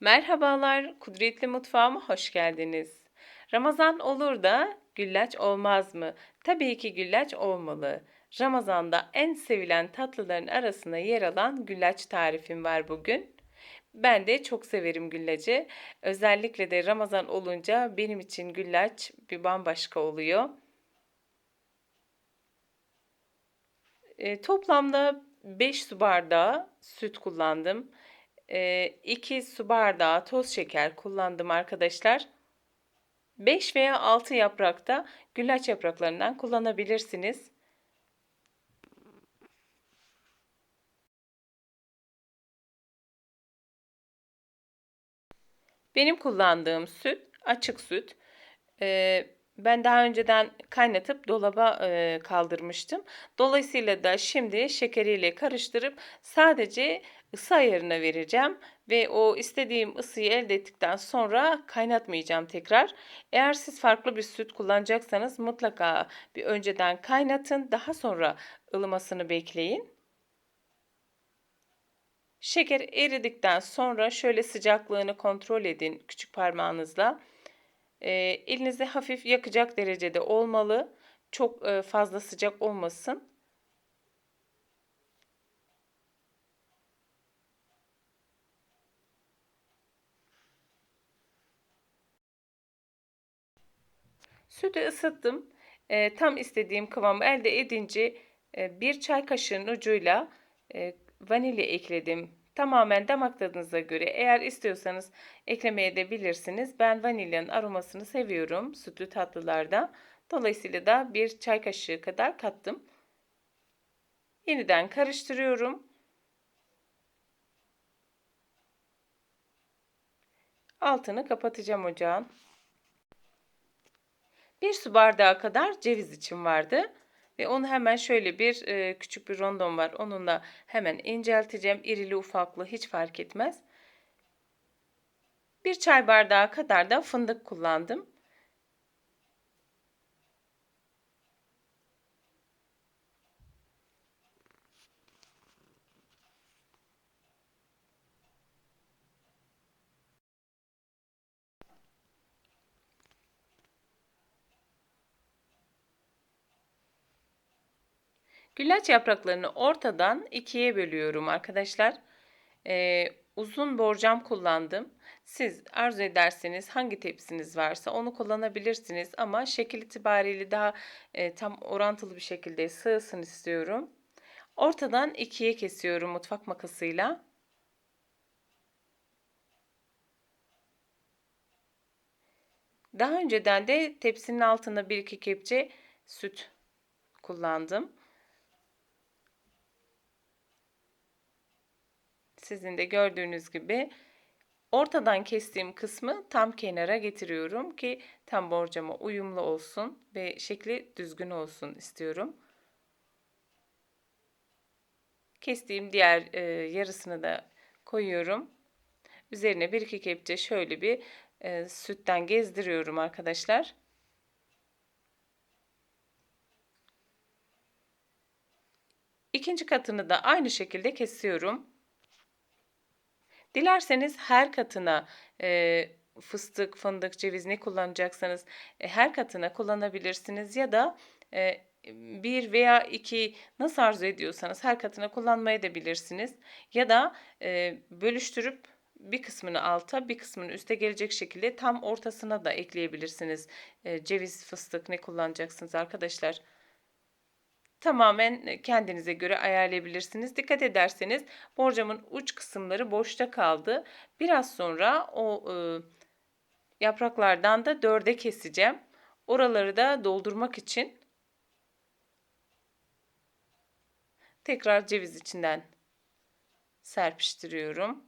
Merhabalar, Kudretli Mutfağıma hoş geldiniz. Ramazan olur da güllaç olmaz mı? Tabii ki güllaç olmalı. Ramazan'da en sevilen tatlıların arasında yer alan güllaç tarifim var bugün. Ben de çok severim güllacı. Özellikle de Ramazan olunca benim için güllaç bir bambaşka oluyor. E, toplamda 5 su bardağı süt kullandım. 2 su bardağı toz şeker kullandım arkadaşlar. 5 veya 6 yaprakta güllaç yapraklarından kullanabilirsiniz. Benim kullandığım süt açık süt. Ee, ben daha önceden kaynatıp dolaba e, kaldırmıştım. Dolayısıyla da şimdi şekeriyle karıştırıp sadece ısı ayarına vereceğim ve o istediğim ısıyı elde ettikten sonra kaynatmayacağım tekrar. Eğer siz farklı bir süt kullanacaksanız mutlaka bir önceden kaynatın, daha sonra ılımasını bekleyin. Şeker eridikten sonra şöyle sıcaklığını kontrol edin küçük parmağınızla. E, elinizde hafif yakacak derecede olmalı. Çok e, fazla sıcak olmasın. Sütü ısıttım. E, tam istediğim kıvamı elde edince e, bir çay kaşığının ucuyla e, vanilya ekledim. Tamamen damak tadınıza göre eğer istiyorsanız eklemeye de bilirsiniz. Ben vanilyanın aromasını seviyorum sütlü tatlılarda. Dolayısıyla da bir çay kaşığı kadar kattım. Yeniden karıştırıyorum. Altını kapatacağım ocağın. Bir su bardağı kadar ceviz için vardı. Ve onu hemen şöyle bir e, küçük bir rondon var. Onunla hemen incelteceğim. İrili ufaklı hiç fark etmez. Bir çay bardağı kadar da fındık kullandım. Güllaç yapraklarını ortadan ikiye bölüyorum arkadaşlar. Ee, uzun borcam kullandım. Siz arzu ederseniz hangi tepsiniz varsa onu kullanabilirsiniz. Ama şekil itibariyle daha e, tam orantılı bir şekilde sığsın istiyorum. Ortadan ikiye kesiyorum mutfak makasıyla. Daha önceden de tepsinin altına bir iki kepçe süt kullandım. Sizin de gördüğünüz gibi ortadan kestiğim kısmı tam kenara getiriyorum ki tam borcama uyumlu olsun ve şekli düzgün olsun istiyorum. Kestiğim diğer e, yarısını da koyuyorum. Üzerine bir iki kepçe şöyle bir e, sütten gezdiriyorum arkadaşlar. İkinci katını da aynı şekilde kesiyorum. Dilerseniz her katına e, fıstık, fındık, ceviz ne kullanacaksanız e, her katına kullanabilirsiniz ya da e, bir veya iki nasıl arzu ediyorsanız her katına kullanmaya da bilirsiniz. Ya da e, bölüştürüp bir kısmını alta bir kısmını üste gelecek şekilde tam ortasına da ekleyebilirsiniz. E, ceviz, fıstık ne kullanacaksınız arkadaşlar. Tamamen e, kendinize göre ayarlayabilirsiniz. Dikkat ederseniz borcamın uç kısımları boşta kaldı. Biraz sonra o e, yapraklardan da dörde keseceğim. Oraları da doldurmak için tekrar ceviz içinden serpiştiriyorum.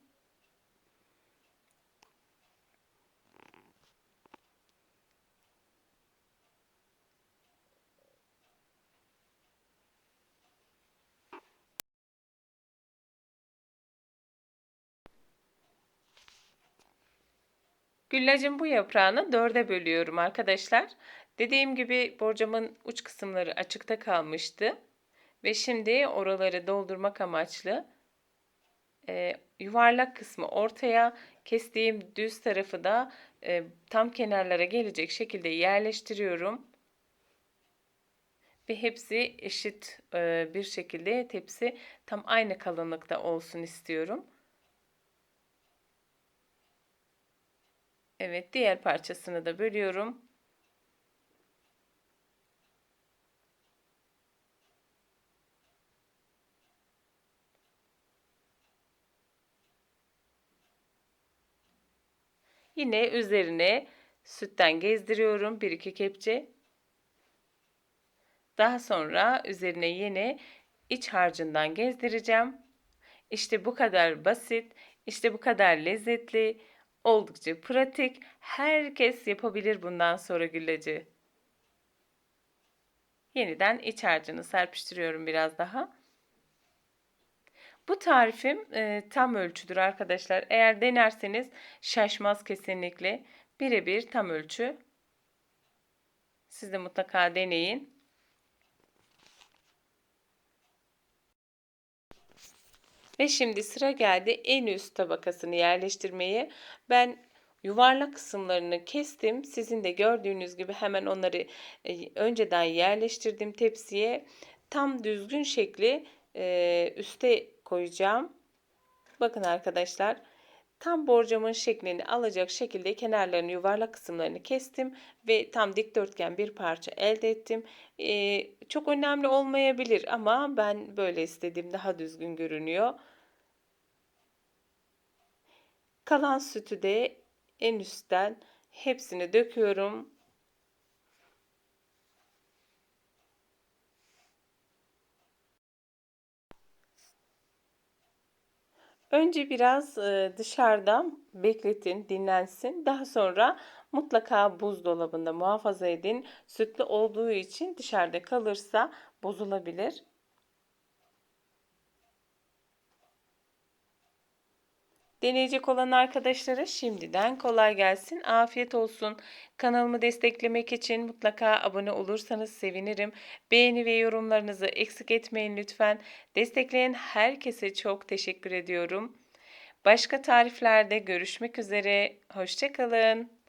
Güllacın bu yaprağını dörde bölüyorum arkadaşlar. Dediğim gibi borcamın uç kısımları açıkta kalmıştı. Ve şimdi oraları doldurmak amaçlı e, yuvarlak kısmı ortaya, kestiğim düz tarafı da e, tam kenarlara gelecek şekilde yerleştiriyorum. Ve hepsi eşit e, bir şekilde tepsi tam aynı kalınlıkta olsun istiyorum. Evet, diğer parçasını da bölüyorum. Yine üzerine sütten gezdiriyorum 1-2 kepçe. Daha sonra üzerine yine iç harcından gezdireceğim. İşte bu kadar basit, işte bu kadar lezzetli, oldukça pratik. Herkes yapabilir bundan sonra gülleci. Yeniden iç harcını serpiştiriyorum biraz daha. Bu tarifim e, tam ölçüdür arkadaşlar. Eğer denerseniz şaşmaz kesinlikle. Birebir tam ölçü. Siz de mutlaka deneyin. Ve şimdi sıra geldi en üst tabakasını yerleştirmeye. Ben yuvarlak kısımlarını kestim. Sizin de gördüğünüz gibi hemen onları e, önceden yerleştirdim tepsiye. Tam düzgün şekli e, üste koyacağım. Bakın arkadaşlar tam borcamın şeklini alacak şekilde kenarlarını yuvarlak kısımlarını kestim ve tam dikdörtgen bir parça elde ettim. Ee, çok önemli olmayabilir ama ben böyle istedim daha düzgün görünüyor. Kalan sütü de en üstten hepsini döküyorum. Önce biraz dışarıda bekletin, dinlensin. Daha sonra mutlaka buzdolabında muhafaza edin. Sütlü olduğu için dışarıda kalırsa bozulabilir. Deneyecek olan arkadaşlara şimdiden kolay gelsin. Afiyet olsun. Kanalımı desteklemek için mutlaka abone olursanız sevinirim. Beğeni ve yorumlarınızı eksik etmeyin lütfen. Destekleyen herkese çok teşekkür ediyorum. Başka tariflerde görüşmek üzere. Hoşçakalın.